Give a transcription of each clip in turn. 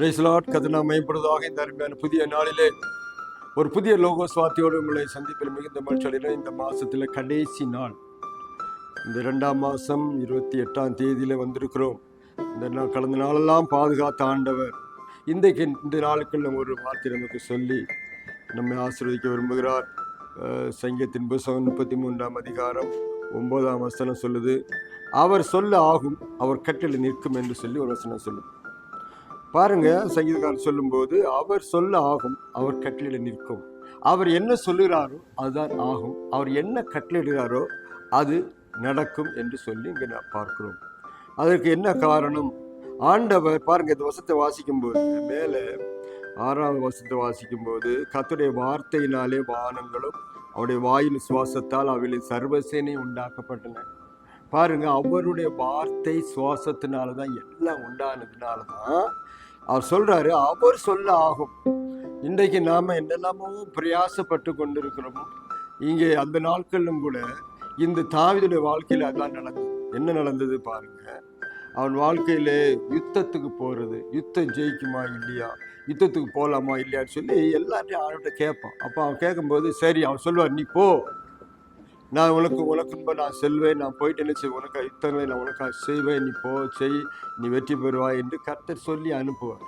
ரைஸ்லாட் கதனா மேம்படுவதாக இந்த அருமையான புதிய நாளிலே ஒரு புதிய லோகோ சுவாத்தியோடு உங்களை சந்திப்பில் மிகுந்த மகிழ்ச்சி இந்த மாசத்துல கடைசி நாள். இந்த இரண்டாம் மாசம் இருபத்தி எட்டாம் தேதியில வந்திருக்கிறோம். இந்த நாள் கடந்த நாளெல்லாம் பாதுகாத்த ஆண்டவர். இன்றைக்கு இந்த நாளுக்குள்ள ஒரு வார்த்தை நமக்கு சொல்லி நம்மை ஆசீர்வதிக்க விரும்புகிறார். சங்கத்தின் சங்கீதத்தின் புஸ்தகம் முப்பத்தி மூன்றாம் அதிகாரம் ஒன்பதாம் வசனம் சொல்லுது அவர் சொல்ல ஆகும் அவர் கட்டளை நிற்கும் என்று சொல்லி ஒரு வசனம் சொல்லுது. பாருங்க சங்கீதக்காரர் சொல்லும்போது அவர் சொல்ல ஆகும் அவர் கட்டளையிட நிற்கும். அவர் என்ன சொல்லுகிறாரோ அதுதான் ஆகும். அவர் என்ன கட்டளையிடுகிறாரோ அது நடக்கும் என்று சொல்லி இங்கே நான் பார்க்கிறோம். அதற்கு என்ன காரணம்? ஆண்டவர் பாருங்க இந்த வசத்தை வாசிக்கும்போது மேலே ஆறாவது வசத்தை வாசிக்கும்போது கத்துடைய வார்த்தையினாலே வானங்களும் அவருடைய வாயின் சுவாசத்தால் அவைகளின் சர்வசேனை உண்டாக்கப்பட்டன. பாருங்க அவருடைய வார்த்தை சுவாசத்தினால தான் எல்லாம் உண்டானதுனால தான் அவர் சொல்றாரு அவர் சொல்ல ஆகும். இன்றைக்கு நாம என்னெல்லாமோ பிரயாசப்பட்டு கொண்டிருக்கிறோமோ இங்கே அந்த நாட்களிலும் கூட இந்த தாவிதுடைய வாழ்க்கையில் அதான் நடந்தது. என்ன நடந்தது பாருங்க அவன் வாழ்க்கையில யுத்தத்துக்கு போறது யுத்தம் ஜெயிக்குமா இல்லையா யுத்தத்துக்கு போகலாமா இல்லையான்னு சொல்லி எல்லாத்தையும் அவன்கிட்ட கேட்பான். அப்போ அவன் கேட்கும்போது சரி அவன் சொல்லுவார் நீ போ. நான் உனக்கு உனக்கும் நான் செல்வேன். நான் போயிட்டு என்ன செய்வேன்? உனக்கு யுத்தங்களை நான் உனக்காக செய்வேன். நீ போ செய். நீ வெற்றி பெறுவாய் என்று கர்த்தர் சொல்லி அனுப்புவார்.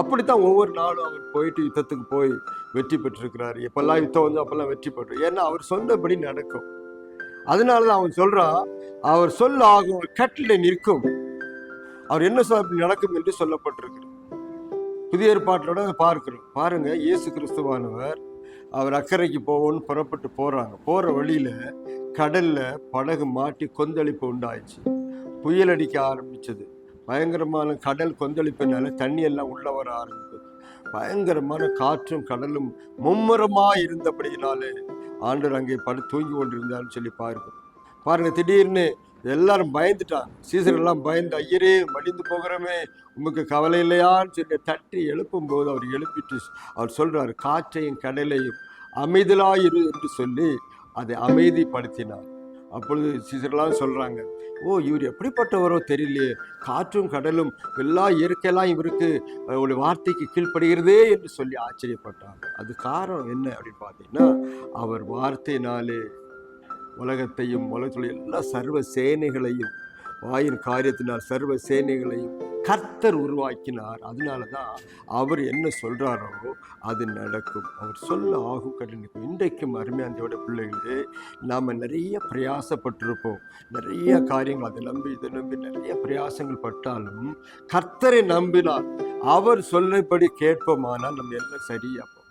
அப்படித்தான் ஒவ்வொரு நாளும் அவர் போயிட்டு யுத்தத்துக்கு போய் வெற்றி பெற்றிருக்கிறார். எப்பெல்லாம் யுத்தம் வந்து அப்பெல்லாம் வெற்றி பெற்று ஏன்னா அவர் சொன்னபடி நடக்கும். அதனால தான் அவன் சொல்றான் அவர் சொல்ல ஆகும் கட்டில நிற்கும். அவர் என்ன சொல்ல நடக்கும் என்று சொல்லப்பட்டிருக்கு புதிய ஏற்பாட்டோட பார்க்கிறோம். பாருங்க இயேசு கிறிஸ்துவானவர் அவர் அக்கறைக்கு போவோன்னு புறப்பட்டு போகிறாங்க போகிற வழியில் கடலில் படகு மாட்டி கொந்தளிப்பு உண்டாயிடுச்சு. புயல் அடிக்க ஆரம்பித்தது பயங்கரமான கடல் கொந்தளிப்பினால தண்ணி எல்லாம் உள்ள வர ஆரம்பிச்சது. பயங்கரமான காற்றும் கடலும் மும்முரமாக இருந்தபடியினாலே ஆண்டர் அங்கே படு தூங்கி கொண்டிருந்தார்னு சொல்லி பாருங்க. பாருங்கள் திடீர்னு எல்லாரும் பயந்துட்டாங்க. சீசரெல்லாம் பயந்து ஐயரே மடிந்து போகிறோமே உமக்கு கவலை இல்லையான்னு சொல்லி தட்டி எழுப்பும் போது அவர் எழுப்பிட்டு அவர் சொல்கிறார் காற்றையும் கடலையும் அமைதலாயிரு என்று சொல்லி அதை அமைதிப்படுத்தினார். அப்பொழுது சிசர்லாம் சொல்கிறாங்க ஓ இவர் எப்படிப்பட்டவரோ தெரியலையே. காற்றும் கடலும் எல்லா இயற்கையெல்லாம் இவருக்கு ஒரு வார்த்தைக்கு கீழ்ப்படுகிறதே என்று சொல்லி ஆச்சரியப்பட்டாங்க அது காரணம் என்ன அப்படின்னு பார்த்தீங்கன்னா அவர் வார்த்தையினாலே உலகத்தையும் உலகத்துடைய எல்லா சர்வ சேனைகளையும் வாயின் காரியத்தினால் சர்வ சேனைகளையும் கர்த்தர் உருவாக்கினார். அதனால தான் அவர் என்ன சொல்கிறாரோ அது நடக்கும். அவர் சொல்ல ஆகும் கண்டிப்பாக இன்றைக்கும் அருமையாந்தியோட பிள்ளைகளே நாம் நிறைய பிரயாசப்பட்டிருப்போம். நிறைய காரியங்கள் அதை நம்பி இதை நம்பி நிறைய பிரயாசங்கள் பட்டாலும் கர்த்தரை நம்பினார் அவர் சொல்லபடி கேட்போமானால் நம்ம எல்லாம் சரியாகும்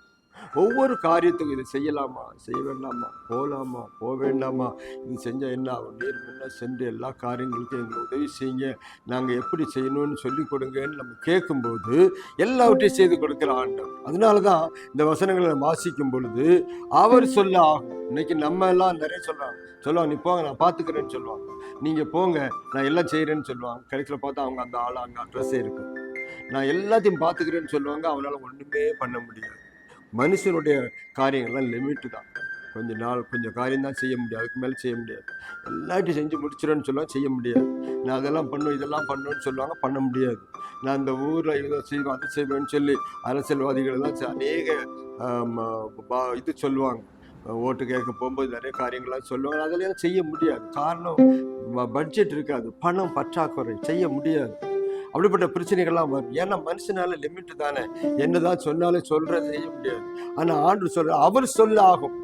ஒவ்வொரு காரியத்துக்கும் இதை செய்யலாமா? செய்ய வேண்டாமா? போகலாமா போக வேண்டாமா? இது செஞ்சால் என்ன ஆகும்? நீர் முன்னே சென்று எல்லா காரியங்களுக்கும் எங்களை உதவி செய்யுங்க. நாங்கள் எப்படி செய்யணும்னு சொல்லி கொடுங்கன்னு நம்ம கேட்கும்போது எல்லாவற்றையும் செய்து கொடுக்குற ஆண்டவர். அதனால தான் இந்த வசனங்களை வாசிக்கும் பொழுது அவர் சொல்ல ஆகும் இன்னைக்கு நம்ம எல்லாம் நிறைய சொல்கிறாங்க சொல்லுவாங்க நீ போங்க நான் பார்த்துக்கிறேன்னு சொல்லுவாங்க. நீங்கள் போங்க நான் எல்லாம் செய்கிறேன்னு சொல்லுவாங்க. கடைசியில் பார்த்தா அவங்க அந்த ஆள் அங்கே அட்ரஸே இருக்கு. நான் எல்லாத்தையும் பார்த்துக்கிறேன்னு சொல்லுவாங்க. அவனால் ஒன்றுமே பண்ண முடியாது. மனுஷனுடைய காரியங்கள்லாம் லிமிட்டு தான். கொஞ்சம் நாள் கொஞ்சம் காரியம் தான் செய்ய முடியாது அதுக்கு மேலே செய்ய முடியாது. எல்லாத்தையும் செஞ்சு முடிச்சிடன்னு சொல்லுவாங்க செய்ய முடியாது. நான் அதெல்லாம் பண்ணும் இதெல்லாம் பண்ணுன்னு சொல்லுவாங்க பண்ண முடியாது. நான் இந்த ஊரில் இதை செய்வேன் அதை செய்வேன்னு சொல்லி அரசியல்வாதிகள் எல்லாம் அநேக பா- இது சொல்லுவாங்க. ஓட்டு கேட்க போகும்போது நிறைய காரியங்கள்லாம் சொல்லுவாங்க. அதெல்லாம் செய்ய முடியாது. காரணம் பட்ஜெட் இருக்காது. பணம் பற்றாக்குறை. செய்ய முடியாது. அப்படிப்பட்ட பிரச்சனைகள்லாம் வரும். ஏன்னா மனுஷனால லிமிட் தானே. என்னதான் சொன்னாலும் சொல்றது செய்ய முடியாது. ஆனா ஆண்டு சொல்ற அவர் சொல்ல ஆகும்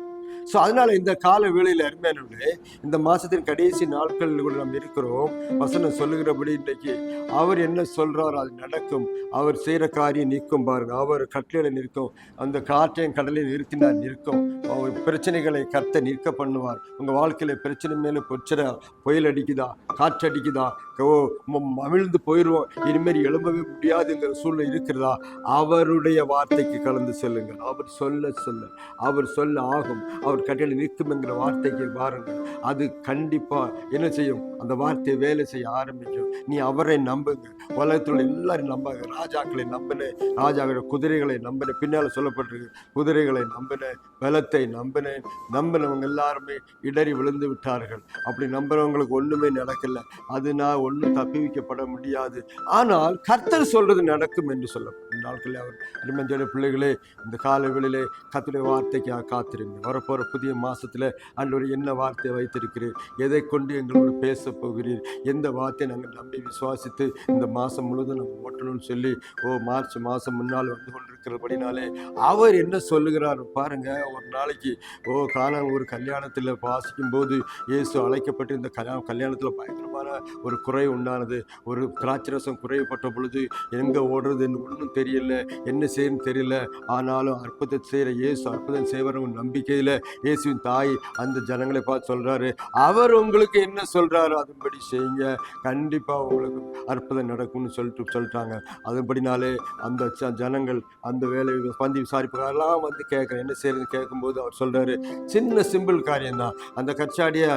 ஸோ அதனால இந்த கால வேளையில் அருமையானவர்களே இந்த மாசத்தின் கடைசி நாட்களில் கூட நாம் இருக்கிறோம். வசனம் சொல்லுகிறபடி இன்றைக்கு அவர் என்ன சொல்றாரோ அது நடக்கும். அவர் செய்கிற காரியம் நிற்கும் பாருங்க. அவர் கட்டளையில் நிற்கும். அந்த காற்றையும் கடலையும் நிறுத்தினார் நிற்கும். அவர் பிரச்சனைகளை கத்த நிற்க பண்ணுவார். உங்கள் வாழ்க்கையில் பிரச்சனை மேலே பிரச்சனை புயல் அடிக்குதா காற்று அடிக்குதா அமிழ்ந்து போயிடுவோம் இனிமேல் எழும்பவே முடியாதுங்கிற சூழ்நிலை இருக்கிறதா? அவருடைய வார்த்தைக்கு கலந்து செல்லுங்கள். அவர் சொல்ல சொல்ல அவர் சொல்ல ஆகும். அவர் கட்டில நிற்கும் என்கிற வார்த்தைக்கு பாருங்கள் அது கண்டிப்பா என்ன செய்யும்? அந்த வார்த்தை வேலை செய்ய ஆரம்பிக்கும். நீ அவரை நம்புங்க உலகத்தில் எல்லாரும் நம்பாங்க ராஜாக்களை நம்பினேன் ராஜாக்களோட குதிரைகளை நம்பினேன் பின்னால் சொல்லப்பட்டிருக்கு. குதிரைகளை நம்பினேன் பலத்தை நம்பினேன் நம்பினவங்க எல்லாருமே இடறி விழுந்து விட்டார்கள். அப்படி நம்புறவங்களுக்கு ஒண்ணுமே நடக்கல. அது நான் ஒன்றும் தப்பிவிக்கப்பட முடியாது. ஆனால் கர்த்தர் சொல்றது நடக்கும் என்று சொல்ல நாட்களில் அவர் அருமஞ்சோட பிள்ளைகளே இந்த கால வேளையிலே கத்துடைய வார்த்தைக்காக காத்திருங்க வரப்போற புதிய மாசத்துல அன்றொரு என்ன வார்த்தையை வைத்திருக்கிறேன் எதை கொண்டு எங்களோடு பேச போகிறீர்? எந்த வார்த்தையை நாங்கள் நம்பி விசுவாசித்து இந்த மாசம் முழுவதும் நம்ம ஓட்டணும்னு சொல்லி ஓ மார்ச் மாசம் முன்னால் வந்து கொண்டிருக்கிறபடினாலே அவர் என்ன சொல்லுகிறார் பாருங்க. ஒரு நாளைக்கு ஓ காலம் ஒரு கல்யாணத்தில் வாசிக்கும் போது இயேசு அழைக்கப்பட்டு இந்த கல்யாண கல்யாணத்தில் பயங்கரமான ஒரு குறை உண்டானது. ஒரு திராட்சரசம் குறைப்பட்ட பொழுது எங்கே ஓடுறதுன்னு ஒன்றும் தெரியல. என்ன செய்யணும் தெரியல. ஆனாலும் அற்புதத்தை செய்கிற இயேசு அற்புதம் செய்வரவங்க நம்பிக்கையில் இயேசுவின் தாய் அந்த ஜனங்களை பார்த்து சொல்கிறாரு அவர் உங்களுக்கு என்ன சொல்கிறாரோ அதன்படி செய்யுங்க. கண்டிப்பாக உங்களுக்கு அற்புதம் நடக்கும்னு சொல்லிட்டு சொல்லிட்டாங்க. அதன்படினாலே அந்த ஜனங்கள் அந்த வேலை பந்தி விசாரிப்பதெல்லாம் வந்து கேட்குறேன் என்ன செய்யறது கேட்கும்போது அவர் சொல்கிறாரு சின்ன சிம்பிள் காரியம்தான். அந்த கச்சாடியை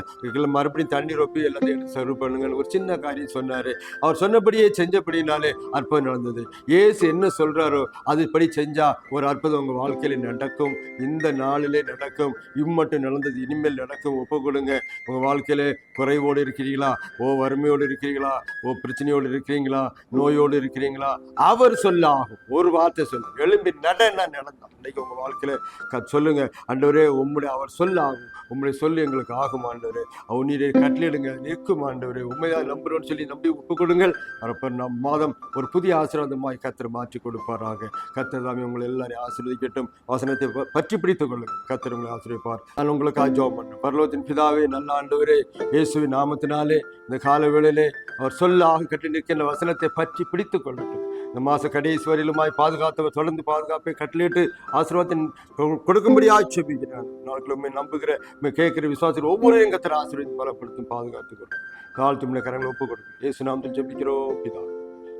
மறுபடியும் தண்ணீர் ஒப்பி எல்லாத்தையும் எடுத்து சர்வ் பண்ணுங்கன்னு ஒரு சின்ன காரியம் சொன்னார். அவர் சொன்னபடியே செஞ்சபடினாலே அற்புதம் நடந்தது. ஏசு என்ன சொல்கிறாரோ அதுபடி செஞ்சால் ஒரு அற்புதம் உங்கள் வாழ்க்கையில் நடக்கும். இந்த நாளிலே நடக்கும். இம்மட்டும் நடந்தது இனிமேல் நடக்கும். ஒப்பு கொடுங்க உங்கள் வாழ்க்கையிலே குறைவோடு இருக்கிறீங்களா? ஓ வறுமையோடு இருக்கிறீங்களா? ஓ பிரச்சனையோடு இருக்கிறீங்களா? நோயோடு இருக்கிறீங்களா? அவர் சொல்ல ஆகும். ஒரு வார்த்தை சொல்லு எழும்பி என்ன நடந்தான் இன்னைக்கு உங்க வாழ்க்கையில க- சொல்லுங்க. ஆண்டவரே உம்முடைய அவர் சொல்ல ஆகும். உம்முடைய சொல்லு எங்களுக்கு ஆகும் ஆண்டவரே. அவர் நீரை கட்டளிடுங்க நிற்கும் ஆண்டவரே. உண்மையாக நம்புறோம்னு சொல்லி நம்பி ஒப்பு கொடுங்கள் அப்போ நம் மாதம் ஒரு புதிய ஆசீர்வாதமாய் கத்தர் மாற்றி கொடுப்பாராக. கத்தர் தாமே உங்களை எல்லாரையும் ஆசீர்வதிக்கட்டும். வசனத்தை பற்றி பிடித்துக் கொள்ளுங்கள். கத்தர் உங்களை ஆசீர்வதிப்பார். நான் உங்களுக்கு ஜோம் பண்ணேன் பரலோகத்தின் பிதாவே நல்ல ஆண்டவரே இயேசுவின் நாமத்தினாலே இந்த கால வேளையிலே அவர் சொல்லாக கட்டி நிற்கின்ற வசனத்தை பற்றி பிடித்துக் கொள்ளட்டும். இந்த மாச கடைசி வரையிலுமாய் பாதுகாத்தவர் தொடர்ந்து பாதுகாப்பை கட்டளிட்டு ஆசீர்வாதத்தின் கொ- கொடுக்கும்படி நாட்களுமே நம்புகிற கேட்கிற விசுவாசத்தில் ஒவ்வொரு கத்தர் ஆசீர்வதி பலப்படுத்தும் பாதுகாத்து கொள்ளும். கால் உள்ள கரங்களை ஒப்புக் கொடுக்கும் இயேசு நாமத்தில் ஜெபிக்கிறோம் பிதா.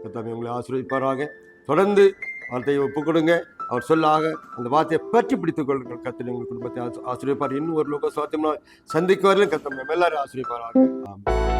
கத்தாமே உங்களை ஆசீர்வதிப்பாராக. தொடர்ந்து வார்த்தையை ஒப்புக் கொடுங்க. அவர் சொல்லாக அந்த வார்த்தையை பற்றி பிடித்துக் கொள்ளுங்கள். கத்தனை உங்கள் குடும்பத்தை ஆசிரியப்பார் இன்னும் ஒரு லோக சுவாத்தியம்னா சந்திக்கு வரலும் கத்தம் எல்லாரும் ஆசிரியப்பாராக ஆமாம்